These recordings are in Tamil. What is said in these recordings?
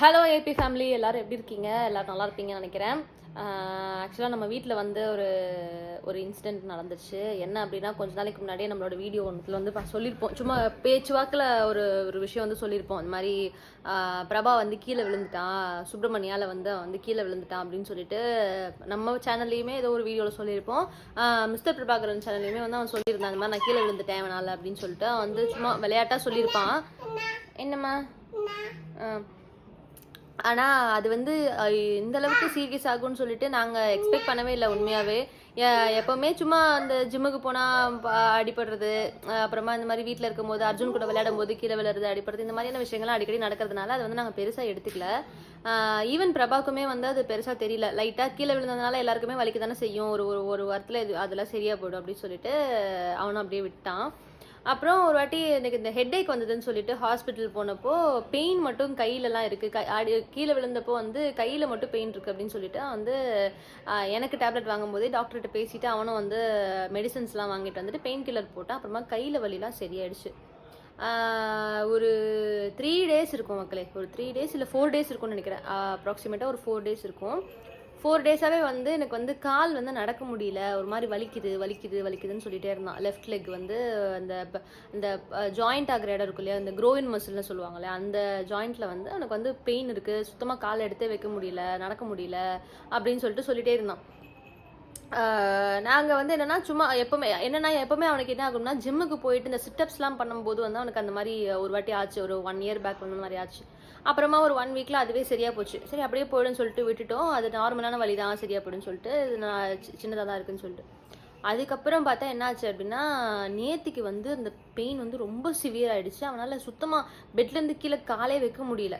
ஹலோ ஏபி ஃபேமிலி எல்லோரும் எப்படி இருக்கீங்க? எல்லோரும் நல்லா இருப்பீங்கன்னு நினைக்கிறேன். ஆக்சுவலாக நம்ம வீட்டில் வந்து ஒரு ஒரு இன்சிடென்ட் நடந்துச்சு. என்ன அப்படின்னா கொஞ்ச நாளைக்கு முன்னாடியே நம்மளோட வீடியோ ஒன்றில் வந்து சொல்லியிருப்போம் சும்மா பேச்சுவாக்கில் ஒரு ஒரு விஷயம் வந்து சொல்லியிருப்போம் இந்த மாதிரி பிரபா வந்து கீழே விழுந்துட்டான் சுப்ரமணியாவில் வந்து அவன் வந்து கீழே விழுந்துட்டான் அப்படின்னு சொல்லிட்டு நம்ம சேனல்லையுமே ஏதோ ஒரு வீடியோவில் சொல்லியிருப்போம் மிஸ்டர் பிரபாகரன் சேனல்லையுமே வந்து அவன் சொல்லியிருந்தான் இந்த மாதிரி நான் கீழே விழுந்துட்டேன் அவனால அப்படின்னு சொல்லிட்டு வந்து சும்மா விளையாட்டாக சொல்லியிருப்பான். என்னம்மா? ஆ. ஆனால் அது வந்து இந்த அளவுக்கு சீரியஸ் ஆகும்னு சொல்லிட்டு நாங்கள் எக்ஸ்பெக்ட் பண்ணவே இல்லை உண்மையாகவே எப்போவுமே சும்மா அந்த ஜிம்முக்கு போனால் அடிபடுறது அப்புறமா இந்த மாதிரி வீட்டில் இருக்கும்போது அர்ஜுன் கூட விளையாடும் போது கீழே விளையாடுறது அடிபடுறது இந்த மாதிரியான விஷயங்கள்லாம் அடிக்கடி நடக்கிறதுனால அது வந்து நாங்கள் பெருசாக எடுத்துக்கல. ஈவன் பிரபாக்குமே வந்து அது பெருசாக தெரியல. லைட்டாக கீழே விழுந்ததுனால எல்லாருக்குமே வலிக்கு தானே செய்யும். ஒரு ஒரு ஒரு வாரத்தில் இது அதெல்லாம் சரியாக போயிடும் அப்படின்னு சொல்லிட்டு அவனும் அப்படியே விட்டான். அப்புறம் ஒரு வாட்டி எனக்கு இந்த ஹெட்டேக் வந்ததுன்னு சொல்லிட்டு ஹாஸ்பிட்டல் போனப்போ பெயின் மட்டும் கையிலலாம் இருக்குது கை அடி கீழே விழுந்தப்போ வந்து கையில் மட்டும் பெயின் இருக்குது அப்படின்னு சொல்லிட்டு வந்து எனக்கு டேப்லெட் வாங்கும்போதே டாக்டர்கிட்ட பேசிவிட்டு அவனும் வந்து மெடிசன்ஸ்லாம் வாங்கிட்டு வந்துட்டு பெயின் கில்லர் போட்டான். அப்புறமா கையில் வலிலாம் சரியாயிடுச்சு. ஒரு த்ரீ டேஸ் இருக்கும் மக்களே. ஒரு த்ரீ டேஸ் இல்லை ஃபோர் டேஸ் இருக்கும்னு நினைக்கிறேன். அப்ராக்சிமேட்டாக ஒரு ஃபோர் டேஸ் இருக்கும். ஃபோர் டேஸாகவே வந்து எனக்கு வந்து கால் வந்து நடக்க முடியல. ஒரு மாதிரி வலிக்குது வலிக்குது வலிக்குதுன்னு சொல்லிட்டே இருந்தான் லெஃப்ட் லெக் வந்து அந்த ப- இந்த ஜாயிண்ட் ஆகிற இடம் இருக்கும் இல்லையா? அந்த க்ரோயின் மசில்னு சொல்லுவாங்களே அந்த ஜாயிண்ட்டில் வந்து எனக்கு வந்து பெயின் இருக்குது சுத்தமாக கால் எடுத்தே வைக்க முடியல நடக்க முடியல அப்படின்னு சொல்லிட்டு சொல்லிட்டே இருந்தான். நாங்கள் வந்து என்னென்னா சும்மா எப்பவுமே என்னன்னா எப்பவுமே அவனுக்கு என்ன ஆகும்னா ஜிம்முக்கு போயிட்டு இந்த சிட்டப்ஸ்லாம் பண்ணும்போது வந்து அவனுக்கு அந்த மாதிரி ஒரு வாட்டி ஆச்சு. ஒரு ஒன் இயர் பேக் அந்த மாதிரி ஆச்சு. அப்புறமா ஒரு ஒன் வீக்கில் அதுவே சரியாக போச்சு. சரி அப்படியே போயிடுன்னு சொல்லிட்டு விட்டுட்டோம். அது நார்மலான வழி தான் சரியாக போயிடுன்னு சொல்லிட்டு நான் சின்னதாக தான் இருக்குன்னு சொல்லிட்டு. அதுக்கப்புறம் பார்த்தா என்னாச்சு அப்படின்னா நேத்திக்கு வந்து அந்த பெயின் வந்து ரொம்ப சிவியர் ஆகிடுச்சு அவனால் சுத்தமாக பெட்லேருந்து கீழே காலே வைக்க முடியல.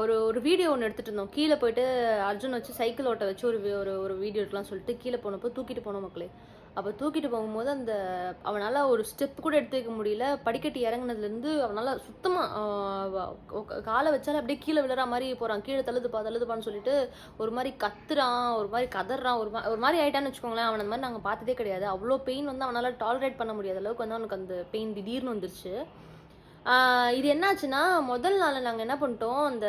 ஒரு ஒரு வீடியோ ஒன்று எடுத்துகிட்டு இருந்தோம். கீழே போயிட்டு அர்ஜுன் வச்சு சைக்கிள் ஓட்ட வச்சு ஒரு ஒரு ஒரு வீடியோ எடுக்கலாம் சொல்லிட்டு கீழே போனப்போ தூக்கிட்டு போனோம் மக்களே. அப்போ தூக்கிட்டு போகும்போது அந்த அவனால் ஒரு ஸ்டெப் கூட எடுத்து வைக்க முடியல. படிக்கட்டு இறங்குனதுலேருந்து அவனால் சுத்தமாக காலை வச்சாலே அப்படியே கீழே விழுற மாதிரி போகிறான் கீழே தள்ளுதுப்பா தள்ளுதுப்பான்னு சொல்லிட்டு ஒரு மாதிரி கத்துறான் ஒரு மாதிரி கதறான் ஒரு மா ஒரு மாதிரி ஆயிட்டான்னு வச்சுக்கோங்களேன். அவன் அந்த மாதிரி நாங்கள் பார்த்ததே கிடையாது. அவ்வளோ பெயின் வந்து அவனால் டாலரேட் பண்ண முடியாத அளவுக்கு வந்து அவனுக்கு அந்த பெயின் திடீர்னு வந்துருச்சு. இது என்னாச்சுன்னா முதல் நாள் நாங்கள் என்ன பண்ணிட்டோம் அந்த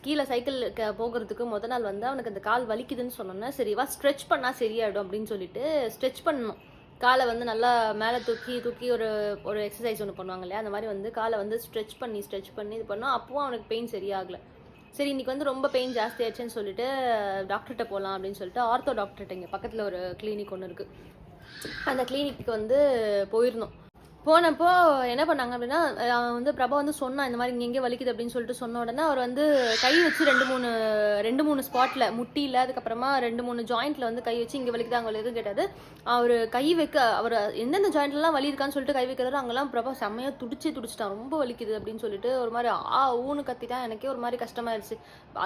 கீழே சைக்கிள் க- போகிறதுக்கு முதல் நாள் வந்து அவனுக்கு அந்த கால் வலிக்குதுன்னு சொன்னோன்னா சரிவா ஸ்ட்ரெச் பண்ணால் சரியாயிடும் அப்படின்னு சொல்லிட்டு ஸ்ட்ரெச் பண்ணணும். காலை வந்து நல்லா மேலே தூக்கி தூக்கி ஒரு ஒரு எக்ஸசைஸ் ஒன்று பண்ணுவாங்க இல்லையா அந்த மாதிரி வந்து காலை வந்து ஸ்ட்ரெச் பண்ணி ஸ்ட்ரெச் பண்ணி இது பண்ணோம். அப்பவும் அவனுக்கு பெயின் சரியாகலை. சரி இன்னைக்கு வந்து ரொம்ப பெயின் ஜாஸ்தியாச்சுன்னு சொல்லிட்டு டாக்டர்கிட்ட போகலாம் அப்படின்னு சொல்லிட்டு ஆர்த்தோ டாக்டர்கிட்ட இங்கே பக்கத்தில் ஒரு கிளினிக் ஒன்று இருக்குது அந்த கிளினிக்கு வந்து போயிருந்தோம். போனப்போ என்ன பண்ணாங்க அப்படின்னா அவன் வந்து பிரபா வந்து சொன்னான் இந்த மாதிரி இங்கே எங்கே வலிக்குது? அப்படின்னு சொல்லிட்டு சொன்ன உடனே அவர் வந்து கை வச்சு ரெண்டு மூணு ரெண்டு மூணு ஸ்பாட்டில் முட்டியில் அதுக்கப்புறமா ரெண்டு மூணு ஜாயிண்ட்டில் வந்து கை வச்சு இங்கே வலிக்குது அங்கே வலிக்குது கேட்டார். அவர் கை வைக்க அவர் எந்தெந்த ஜாயிண்ட்லாம் வலி இருக்கான்னு சொல்லிட்டு கை வைக்கிறாரோ அங்கெல்லாம் பிரபா செம்மையாக துடிச்சு துடிச்சிட்டான். ரொம்ப வலிக்குது அப்படின்னு சொல்லிட்டு ஒரு மாதிரி ஆ ஊன்னு கத்திட்டான் எனக்கே ஒரு மாதிரி கஷ்டமாயிருச்சு.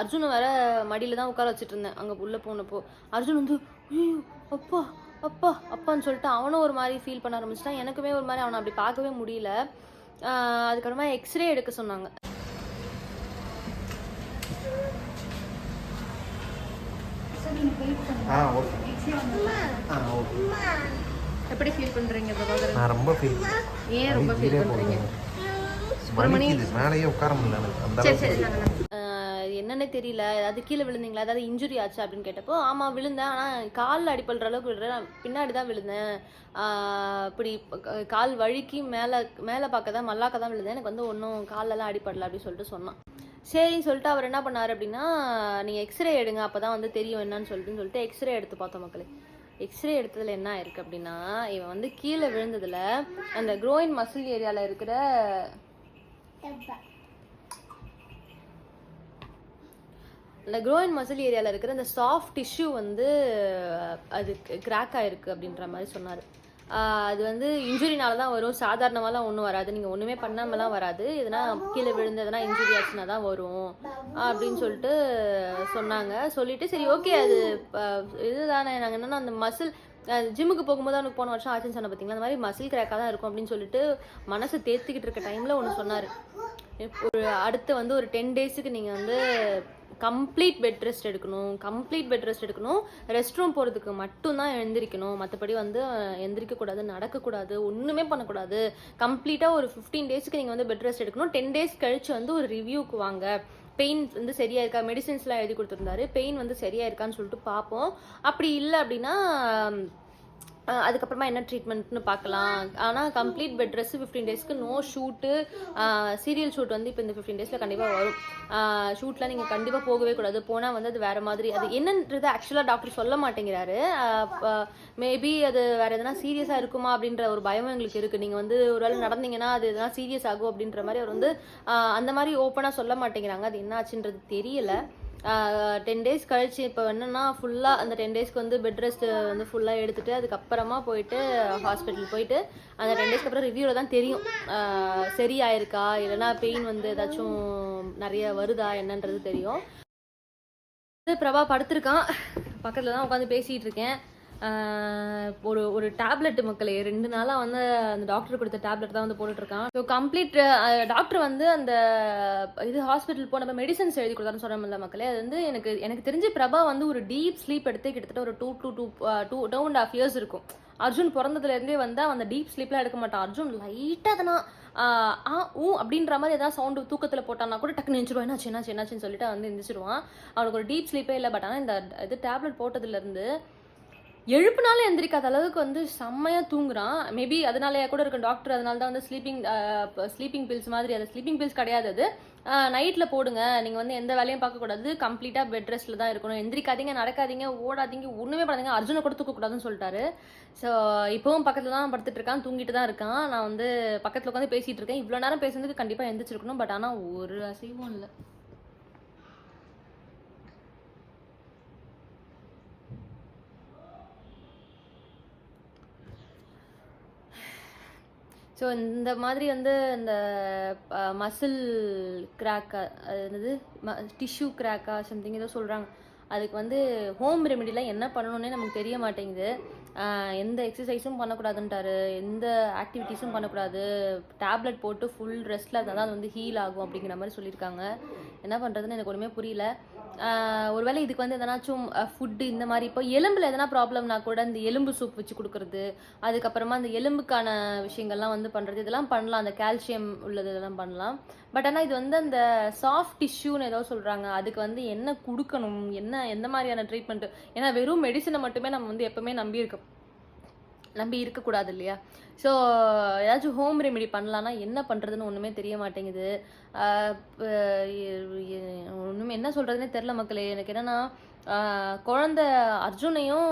அர்ஜுன் வேற மடியில் தான் உட்கார வச்சுட்டு இருந்தேன் அங்கே உள்ளே போனப்போ. அர்ஜுன் வந்து ஐயோ அப்பா அப்பா அப்பான்னு சொல்லிட்டு அவனும் ஒரு மாதிரி ஃபீல் பண்ண ஆரம்பிச்சிட்டான். எனக்குமே ஒரு மாதிரி அவனை அப்படி பார்க்கவே முடியல. அதுக்கப்புறமா எக்ஸ்ரே எடுக்க சொன்னாங்க. எப்படி ஃபீல் பண்றீங்க நான் ரொம்ப ஃபீல் ஏன் ரொம்ப ஃபீல் பண்றீங்க? வலிக்குது. மேலேயே உட்கார முடியல எனக்கு. அந்த சரி சரி என்னன்னு தெரியல ஏதாவது கீழே விழுந்தீங்களா ஏதாவது இன்ஜுரி ஆச்சு அப்படின்னு கேட்டப்போ ஆமாம் விழுந்தேன். ஆனால் காலில் அடிப்படுற அளவுக்கு விழுறேன். பின்னாடி தான் விழுந்தேன். இப்படி கால் வழுக்கி மேலே மேலே பார்க்க தான் மல்லாக்க தான் விழுந்தேன். எனக்கு வந்து ஒன்றும் காலெல்லாம் அடிப்படலை அப்படின்னு சொல்லிட்டு சொன்னான். சரின்னு சொல்லிட்டு அவர் என்ன பண்ணார் அப்படின்னா நீங்கள் எக்ஸ்ரே எடுங்க அப்போ தான் வந்து தெரியும் என்னன்னு சொல்லிட்டு சொல்லிட்டு எக்ஸ்ரே எடுத்து பார்த்தோம் மக்களே. எக்ஸ்ரே எடுத்ததில் என்ன ஆயிருக்கு அப்படின்னா இவன் வந்து கீழே விழுந்ததில் அந்த க்ரோயின் மசில் ஏரியாவில் இருக்கிற அந்த க்ரோயின் மசில் ஏரியாவில் இருக்கிற அந்த சாஃப்ட் டிஷ்யூ வந்து அது கிராக் ஆயிருக்கு அப்படின்ற மாதிரி சொன்னார். அது வந்து இன்ஜுரினால தான் வரும். சாதாரணமாலாம் ஒன்றும் வராது. நீங்கள் ஒன்றுமே பண்ணாமலாம் வராது. எதனா கீழே விழுந்து எதனா இன்ஜுரி ஆச்சுன்னா தான் வரும் அப்படின்னு சொல்லிட்டு சொன்னாங்க. சொல்லிட்டு சரி ஓகே அது ப- இதுதானே. நாங்கள் என்னென்னா அந்த மசில் ஜிம்முக்கு போகும்போது அவனுக்கு போன வருஷம் ஆச்சுன்னு சொன்ன பார்த்தீங்களா அந்த மாதிரி மசில் கிராக்காக தான் இருக்கும் அப்படின்னு சொல்லிட்டு மனசை தேர்த்திக்கிட்டு இருக்க டைமில் ஒன்று சொன்னார். ஒரு அடுத்து வந்து ஒரு டென் டேஸுக்கு நீங்கள் வந்து கம்ப்ளீட் பெட் ரெஸ்ட் எடுக்கணும் கம்ப்ளீட் பெட் ரெஸ்ட் எடுக்கணும். ரெஸ்ட் ரூம் போகிறதுக்கு மட்டும்தான் எழுந்திரிக்கணும். மற்றபடி வந்து எழுந்திரிக்கக்கூடாது எந்திரிக்கக்கூடாது நடக்கக்கூடாது ஒன்றுமே பண்ணக்கூடாது. கம்ப்ளீட்டாக ஒரு ஃபிஃப்டீன் டேஸ்க்கு நீங்கள் வந்து பெட் ரெஸ்ட் எடுக்கணும். டென் டேஸ் கழிச்சு வந்து ஒரு ரிவ்யூக்கு வாங்க. பெயின் வந்து சரியா இருக்கா? மெடிசின்ஸ்லாம் எழுதி கொடுத்துருந்தாரு. பெயின் வந்து சரியா இருக்கான்னு சொல்லிட்டு பார்ப்போம். அப்படி இல்லை அப்படின்னா அதுக்கப்புறமா என்ன ட்ரீட்மெண்ட்னு பார்க்கலாம். ஆனால் கம்ப்ளீட் பெட் ரெஸ்ட் ஃபிஃப்டீன் டேஸ்க்கு நோ ஷூட்டு சீரியல் ஷூட் வந்து இப்போ இந்த ஃபிஃப்டீன் டேஸில் கண்டிப்பாக வரும். ஷூட்லாம் நீங்கள் கண்டிப்பாக போகவே கூடாது. போனால் வந்து அது வேறு மாதிரி. அது என்னன்றது ஆக்சுவலாக டாக்டர் சொல்ல மாட்டேங்கிறாரு. மேபி அது வேறு எதனா சீரியஸாக இருக்குமா அப்படின்ற ஒரு பயமும் எங்களுக்கு இருக்குது நீங்கள் வந்து ஒரு வேளை நடந்தீங்கன்னா அது எதனா சீரியஸ் ஆகும் அப்படின்ற மாதிரி அவர் வந்து அந்த மாதிரி ஓப்பனாக சொல்ல மாட்டேங்கிறாங்க. அது என்ன ஆச்சுன்றது தெரியலை. டென் டேஸ் கழிச்சு இப்போ என்னன்னா ஃபுல்லாக அந்த டென் டேஸ்க்கு வந்து பெட் ரெஸ்ட் வந்து ஃபுல்லாக எடுத்துட்டு அதுக்கப்புறமா போயிட்டு ஹாஸ்பிட்டல் போயிட்டு அந்த டென் டேஸ்க்கு அப்புறம் ரிவ்யூவில் தான் தெரியும். சரியாயிருக்கா? இல்லைன்னா பெயின் வந்து ஏதாச்சும் நிறைய வருதா? என்னன்றது தெரியும். பிரபா படுத்திருக்கான். பக்கத்தில் தான் உட்காந்து பேசிகிட்டு இருக்கேன். ஒரு ஒரு டேப்லெட் மக்களே ரெண்டு நாளாக வந்து அந்த டாக்டர் கொடுத்த டேப்லெட் தான் வந்து போட்டுட்ருக்கான். ஸோ கம்ப்ளீட் டாக்டர் வந்து அந்த இது ஹாஸ்பிட்டல் போனப்போ மெடிசன்ஸ் எழுதி கொடுத்தாருன்னு சொல்ல மக்களே அது வந்து எனக்கு எனக்கு தெரிஞ்சு பிரபா வந்து ஒரு டீப் ஸ்லீப் எடுத்து கிட்டத்தட்ட ஒரு two two two two two and half years இருக்கும். அர்ஜுன் பிறந்ததுலேருந்தே வந்து அவன் அந்த டீப் ஸ்லீப்லாம் எடுக்க மாட்டான். அர்ஜுன் லைட்டாக தான் ஆ ஊ அப்படின்ற மாதிரி ஏதாவது சவுண்டு தூக்கத்தில் போட்டான்னா கூட டக்குன்னு நினச்சிருவான் என்னாச்சு என்னாச்சு என்னாச்சுன்னு சொல்லிட்டு வந்து எந்திரிச்சிருவான். அவனுக்கு ஒரு டீப் ஸ்லீப்பே இல்லை பட் ஆனால் இந்த இது டேப்லெட் போட்டதுலேருந்து எழுப்புனாலும் எந்திரிக்காத அளவுக்கு வந்து செம்மையாக தூங்குறான். மேபி அதனாலயா கூட இருக்கும் டாக்டர் அதனால தான் வந்து ஸ்லீப்பிங் ஸ்லீப்பிங் பில்ஸ் மாதிரி அது ஸ்லீப்பிங் பில்ஸ் கிடையாது அது. நைட்டில் போடுங்க. நீங்கள் வந்து எந்த வேலையும் பார்க்கக்கூடாது கம்ப்ளீட்டாக பெட் ரெஸ்ட்டில் தான் இருக்கணும். எந்திரிக்காதீங்க நடக்காதீங்க ஓடாதீங்க ஒன்றுமே பண்ணாதீங்க. அர்ஜுனை கூட தூக்கக்கூடாதுன்னு சொல்லிட்டாரு. ஸோ இப்போவும் பக்கத்தில் தான் படுத்துட்டு இருக்கான். தூங்கிட்டு தான் இருக்கான். நான் வந்து பக்கத்தில் உட்காந்து பேசிகிட்டு இருக்கேன். இவ்வளோ நேரம் பேசுனதுக்கு கண்டிப்பாக எந்திரிச்சிருக்கணும். பட் ஆனால் ஒரு அசைவும் இல்லை. ஸோ இந்த மாதிரி வந்து இந்த மசில் கிராக்கா அது என்னது? டிஷ்யூ கிராக்கா சம்திங் ஏதோ சொல்கிறாங்க அதுக்கு வந்து ஹோம் ரெமெடிலாம் என்ன பண்ணணுன்னே நமக்கு தெரிய மாட்டேங்குது. எந்த எக்ஸசைஸும் பண்ணக்கூடாதுன்ட்டாரு. எந்த ஆக்டிவிட்டீஸும் பண்ணக்கூடாது. டேப்லெட் போட்டு ஃபுல் ரெஸ்ட்டில் இருந்தால் தான் அது வந்து ஹீல் ஆகும் அப்படிங்கிற மாதிரி சொல்லியிருக்காங்க. என்ன பண்ணுறதுன்னு எனக்கு ஒன்றுமே புரியல. ஒருவேளை இதுக்கு வந்து எதனாச்சும் ஃபுட்டு இந்த மாதிரி இப்போ எலும்பில் எதனா ப்ராப்ளம்னா கூட இந்த எலும்பு சூப் வச்சு கொடுக்குறது அதுக்கப்புறமா அந்த எலும்புக்கான விஷயங்கள்லாம் வந்து பண்ணுறது இதெல்லாம் பண்ணலாம். அந்த கால்சியம் உள்ளது இதெல்லாம் பண்ணலாம். பட் ஆனால் இது வந்து அந்த சாஃப்ட் டிஷ்யூன்னு ஏதோ சொல்கிறாங்க அதுக்கு வந்து என்ன கொடுக்கணும்? என்ன எந்த மாதிரியான ட்ரீட்மெண்ட்டு ஏன்னா வெறும் மெடிசனை மட்டுமே நம்ம வந்து எப்பவுமே நம்பி நம்பி இருக்கக்கூடாது இல்லையா? ஸோ ஏதாச்சும் ஹோம் ரெமெடி பண்ணலான்னா என்ன பண்ணுறதுன்னு ஒன்றுமே தெரிய மாட்டேங்குது. ஒன்றுமே என்ன சொல்கிறதுனே தெரில மக்களே. எனக்கு என்னென்னா குழந்த அர்ஜுனையும்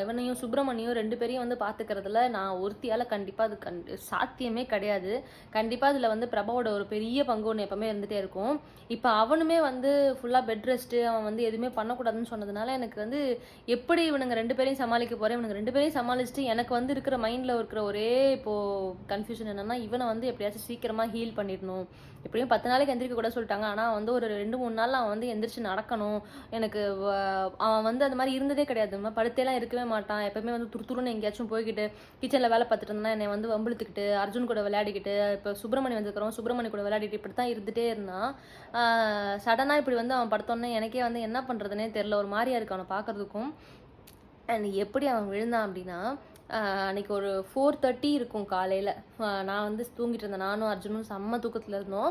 இவனையும் சுப்பிரமணியும் ரெண்டு பேரையும் வந்து பார்த்துக்கிறதுல நான் ஒருத்தியால் கண்டிப்பாக அது கண் சாத்தியமே கிடையாது. கண்டிப்பாக அதில் வந்து பிரபாவோட ஒரு பெரிய பங்கு ஒன்று எப்பவுமே இருந்துகிட்டே இருக்கும். இப்போ அவனுமே வந்து ஃபுல்லாக பெட் ரெஸ்ட்டு அவன் வந்து எதுவுமே பண்ணக்கூடாதுன்னு சொன்னதுனால எனக்கு வந்து எப்படி இவனுங்க ரெண்டு பேரையும் சமாளிக்க போகிறேன் இவனுங்க ரெண்டு பேரையும் சமாளிச்சுட்டு எனக்கு வந்து இருக்கிற மைண்டில் இருக்கிற ஒரு இப்போது கன்ஃபியூஷன் என்னென்னா இவனை வந்து எப்படியாச்சும் சீக்கிரமாக ஹீல் பண்ணிடணும். எப்படியும் பத்து நாளைக்கு எந்திரிக்க கூட சொல்லிட்டாங்க. ஆனால் வந்து ஒரு ரெண்டு மூணு நாள் அவன் வந்து எந்திரிச்சு நடக்கணும். எனக்கு அவன் வந்து அந்த மாதிரி இருந்ததே கிடையாது. படுத்தேலாம் இருக்கவே மாட்டான். எப்பவுமே வந்து துருத்துருன்னு எங்கேயாச்சும் போய்கிட்டு கிச்சனில் வேலை பார்த்துட்டு இருந்தா என்னை வந்து வம்பிழுத்துக்கிட்டு அர்ஜுன் கூட விளையாடிக்கிட்டு இப்போ சுப்பிரமணி வந்துருக்கிறோம் சுப்பிரமணி கூட விளையாடிட்டு இப்படி தான் இருந்துகிட்டே இருந்தான் சடனாக இப்படி வந்து அவன் படுத்தோன்னே எனக்கே வந்து என்ன பண்ணுறதுனே தெரில ஒரு மாதிரியா இருக்கு அவனை பார்க்கறதுக்கும். அண்ட் எப்படி அவன் விழுந்தான் அப்படின்னா அன்னைக்கு ஒரு ஃபோர் தேர்ட்டி இருக்கும் காலையில். நான் வந்து தூங்கிட்டு இருந்தேன். நானும் அர்ஜுனும் செம்ம தூக்கத்தில் இருந்தோம்.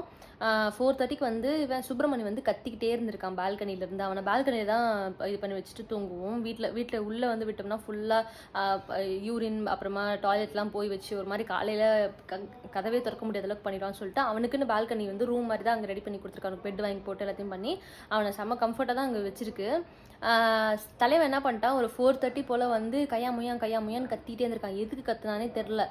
ஃபோர் தேர்ட்டிக்கு வந்து இவன் சுப்பிரமணி வந்து கத்திக்கிட்டே இருந்திருக்கான் பால்கனியிலேருந்து அவனை பால்கனியில் தான் இது பண்ணி வச்சுட்டு தூங்குவோம். வீட்டில் வீட்டில் உள்ளே வந்து விட்டோம்னா ஃபுல்லாக யூரின் அப்புறமா டாய்லெட்லாம் போய் வச்சு ஒரு மாதிரி காலையில் க கதவே திறக்க முடியாத அளவுக்கு பண்ணிடுவான்னு சொல்லிட்டு அவனுக்குன்னு பால்கனி வந்து ரூம் மாதிரி தான் அங்கே ரெடி பண்ணி கொடுத்துருக்காங்க பெட் வாங்கி போட்டு எல்லாத்தையும் பண்ணி அவனை செம்ம கம்ஃபர்ட்டாக தான் அங்கே வச்சிருக்கு. தலைவன் என்ன பண்ணிட்டான்? ஒரு ஃபோர் தேர்ட்டி போல் வந்து கையா முயான் கையா முயான்னு கத்திட்டே இருந்திருக்கான். எதுக்கு கத்துனானே தெரில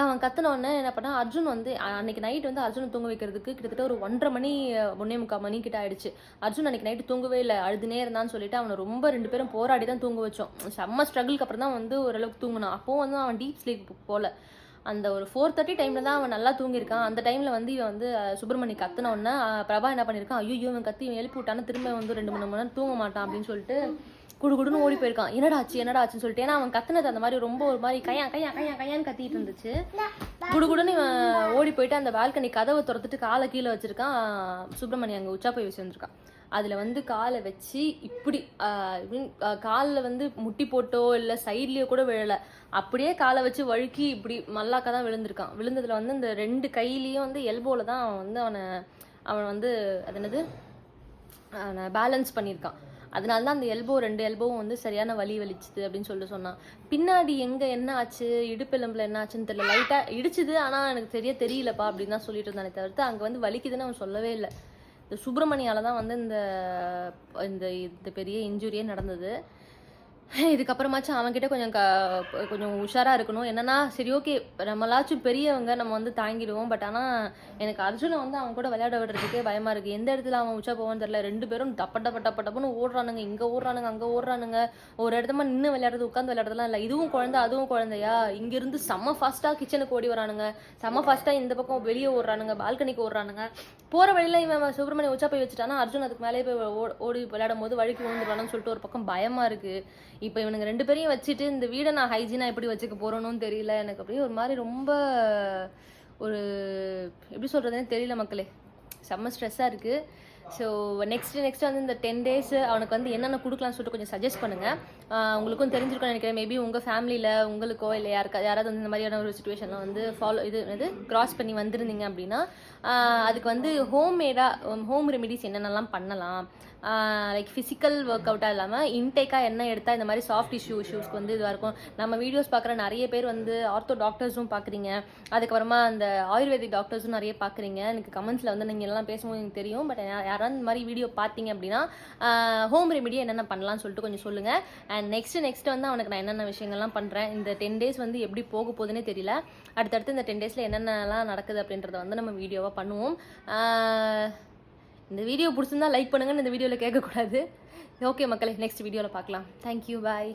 அவன் கத்தினோடனே என்ன பண்ணான்? அர்ஜுன் வந்து அன்னைக்கு நைட் வந்து அர்ஜுன் தூங்க வைக்கிறதுக்கு கிட்டத்தட்ட ஒரு ஒன்றரை மணி ஒன்னே முக்கால் மணி கிட்ட ஆயிடுச்சு. அர்ஜுன் அன்னைக்கு நைட்டு தூங்கவே இல்லை. அழுதுனே இருந்தான்னு சொல்லிட்டு அவனை ரொம்ப ரெண்டு பேரும் போராடி தான் தூங்க வச்சோம். செம்ம ஸ்ட்ரகிளுக்கு அப்புறம் தான் வந்து ஓரளவுக்கு தூங்கினான். அப்போ வந்து அவன் டீப் ஸ்லீப் போல. அந்த ஒரு ஃபோர் தேர்ட்டி டைமில் தான் அவன் நல்லா தூங்கியிருக்கான். அந்த டைமில் வந்து இவன் வந்து சுப்பிரமணி கத்தினோடனே பிரபா என்ன பண்ணியிருக்கான்? ஐயோ இவன் கத்தி இவன் எழுப்பி விட்டானா திரும்ப வந்து ரெண்டு மூணு மணி நேரம் தூங்க மாட்டான் அப்படின்னு சொல்லிட்டு குடு குடுன்னு ஓடி போயிருக்கான். என்னடா ஆச்சு என்னடா ஆச்சுன்னு சொல்லிட்டு. ஏன்னா அவன் கத்துனது அந்த மாதிரி ரொம்ப ஒரு மாதிரி கையா கையா கையா கையான்னு கத்திட்டு இருந்துச்சு. குடுகுடுன்னு இவன் ஓடி போயிட்டு அந்த பால்கனி கதவை துறத்துட்டு காலை கீழே வச்சிருக்கான். சுப்பிரமணி அங்கே உச்சா போய் வச்சு வந்திருக்கான். அதில் வந்து காலை வச்சு இப்படி காலில் வந்து முட்டி போட்டோ இல்லை சைட்லேயோ கூட விழலை. அப்படியே காலை வச்சு வழுக்கி இப்படி மல்லாக்க தான் விழுந்திருக்கான். விழுந்ததில் வந்து இந்த ரெண்டு கையிலையும் வந்து எல்போவில் தான் அவன் வந்து அவனை அவன் வந்து அது என்னது? பேலன்ஸ் பண்ணியிருக்கான். அதனால தான் அந்த எல்போ ரெண்டு எல்போவும் வந்து சரியான வலி வலிச்சுது அப்படின்னு சொல்லிட்டு சொன்னான். பின்னாடி எங்கே என்ன ஆச்சு? இடுப்பெலும்பில் என்ன ஆச்சுன்னு தெரியல. லைட்டாக இடிச்சுது. ஆனால் எனக்கு சரியா தெரியலப்பா அப்படின்னு தான் சொல்லிட்டு இருந்தானே தவிர்த்து அங்கே வந்து வலிக்குதுன்னு அவன் சொல்லவே இல்லை. இந்த சுப்பிரமணியால தான் வந்து இந்த இந்த இந்த பெரிய இன்ஜுரியே நடந்தது. இதுக்கப்புறமாச்சும் அவன்கிட்ட கொஞ்சம் க கொஞ்சம் உஷாராக இருக்கணும். என்னன்னா சரி ஓகே நம்மளாச்சும் பெரியவங்க நம்ம வந்து தாங்கிடுவோம். பட் ஆனால் எனக்கு அர்ஜுனை வந்து அவன் கூட விளையாட விடுறதுக்கே பயமாக இருக்குது எந்த இடத்துல அவன் உச்சா போவான்னு தெரியல. ரெண்டு பேரும் டப்ப டப்ப டப்ப டப்புன்னு ஓடுறானுங்க. இங்கே ஓடுறானுங்க அங்கே ஓடுறானுங்க. ஒரு இடத்துல நின்று விளையாடுறது உட்காந்து விளையாடுறதுலாம் இல்லை. இதுவும் குழந்தை அதுவும் குழந்தையா? இங்கேருந்து செம்ம ஃபாஸ்ட்டாக கிச்சனுக்கு ஓடி வரானுங்க. செம்ம ஃபாஸ்ட்டாக இந்த பக்கம் வெளியே ஓடுறானுங்க பால்கனிக்கு ஓடுறானுங்க. போகிற வழியில இவன் சுப்பிரமணியம் உச்சா போய் வச்சுட்டானா அர்ஜுன் அதுக்கு மேலே போய் ஓடி விளையாடும் போது வழிக்கு விழுந்துருவானு சொல்லிட்டு ஒரு பக்கம் பயமாக இருக்குது இப்போ இவனுங்க ரெண்டு பேரையும் வச்சுட்டு இந்த வீடை நான் ஹைஜீனாக எப்படி வச்சுக்க போகிறோன்னு தெரியல. எனக்கு அப்படியே ஒரு மாதிரி ரொம்ப ஒரு எப்படி சொல்கிறதுன்னு தெரியல மக்களே. செம்ம ஸ்ட்ரெஸ்ஸாக இருக்குது ஸோ நெக்ஸ்ட் நெக்ஸ்ட் வந்து இந்த டென் டேஸ் அவனுக்கு வந்து என்னென்ன கொடுக்கலாம்னு சொல்லிட்டு கொஞ்சம் சஜஸ்ட் பண்ணுங்கள் உங்களுக்கும் தெரிஞ்சிருக்கும்னு நினைக்கிறேன். மேபி உங்கள் ஃபேமிலியில் உங்களுக்கோ இல்லை யாருக்கா யாராவது வந்து இந்த மாதிரியான ஒரு சுச்சுவேஷனில் வந்து ஃபாலோ இது இது கிராஸ் பண்ணி வந்திருந்தீங்க அப்படின்னா அதுக்கு வந்து ஹோம் மேடாக ஹோம் ரெமிடிஸ் என்னென்னலாம் பண்ணலாம். லைக் ஃபிசிக்கல் ஒர்க் அவுட்டாக இல்லாமல் இன்டேக்காக என்ன எடுத்தால் இந்த மாதிரி சாஃப்ட் இஷ்யூ இஷ்யூஸ்க்கு வந்து இதுவாக இருக்கும். நம்ம வீடியோஸ் பார்க்குற நிறைய பேர் வந்து ஆர்த்தோ டாக்டர்ஸும் பார்க்குறீங்க. அதுக்கப்புறமா அந்த ஆயுர்வேதிக் டாக்டர்ஸும் நிறைய பார்க்குறீங்க. எனக்கு கமெண்ட்ஸில் வந்து நீங்கள் எல்லாம் பேசும்போது எனக்கு தெரியும். பட் யாராவது இந்த மாதிரி வீடியோ பார்த்தீங்க அப்படின்னா ஹோம் ரெமிடி என்னென்ன பண்ணலாம்னு சொல்லிட்டு கொஞ்சம் சொல்லுங்கள் அண்ட் நெக்ஸ்ட் நெக்ஸ்ட் வந்து அவனுக்கு நான் என்னென்ன விஷயங்கள்லாம் பண்ணுறேன் இந்த டென் டேஸ் வந்து எப்படி போக போகுதுன்னே தெரியல. அடுத்தடுத்து இந்த டென் டேஸில் என்னென்னலாம் நடக்குது அப்படின்றத வந்து நம்ம வீடியோவாக பண்ணுவோம். இந்த வீடியோ பிடிச்சிருந்தா லைக் பண்ணுங்கன்னு இந்த வீடியோவில் கேட்கக்கூடாது. ஓகே மக்களே நெக்ஸ்ட் வீடியோவில் பார்க்கலாம். Thank you bye